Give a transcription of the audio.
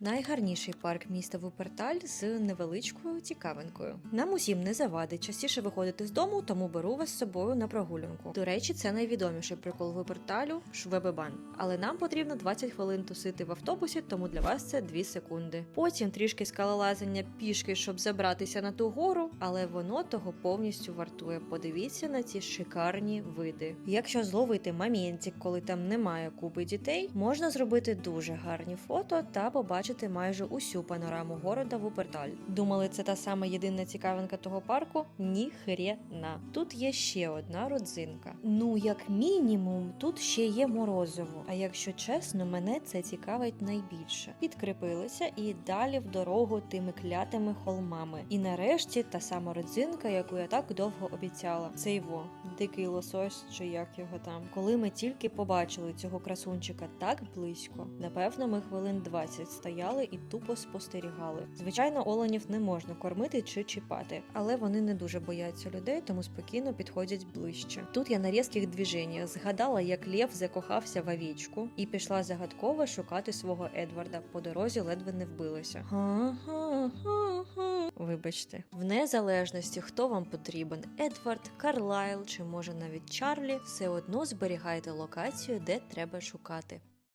Найгарніший парк міста Вуперталь з невеличкою цікавинкою. Нам усім не завадить частіше виходити з дому, тому беру вас з собою на прогулянку. До речі, це найвідоміший прикол Вуперталю Швебебан. Але нам потрібно 20 хвилин тусити в автобусі, тому для вас це 2 секунди. Потім трішки скалолазання пішки, щоб забратися на ту гору, але воно того повністю вартує. Подивіться на ці шикарні види. Якщо зловити моментик, коли там немає купи дітей, можна зробити дуже гарні фото та побачити майже усю панораму города Вуперталь. Думали, це та сама єдина цікавинка того парку? Ні хрена. Тут є ще одна родзинка. Ну, як мінімум, тут ще є морозиво. А якщо чесно, мене це цікавить найбільше. Підкріпилися і далі в дорогу тими клятими холмами. І нарешті та сама родзинка, яку я так довго обіцяла. Це його дикий лосось, чи як його там. Коли ми тільки побачили цього красунчика так близько, напевно, ми хвилин 20 стояли і тупо спостерігали. Звичайно, оленів не можна кормити чи чіпати, але вони не дуже бояться людей, тому спокійно підходять ближче. Тут я на різких движеннях згадала, як Лев закохався в овічку і пішла загадково шукати свого Едварда. По дорозі ледве не вбилася. Вибачте, в незалежності, хто вам потрібен, Едвард, Карлайл чи може навіть Чарлі, все одно зберігайте локацію, де треба шукати.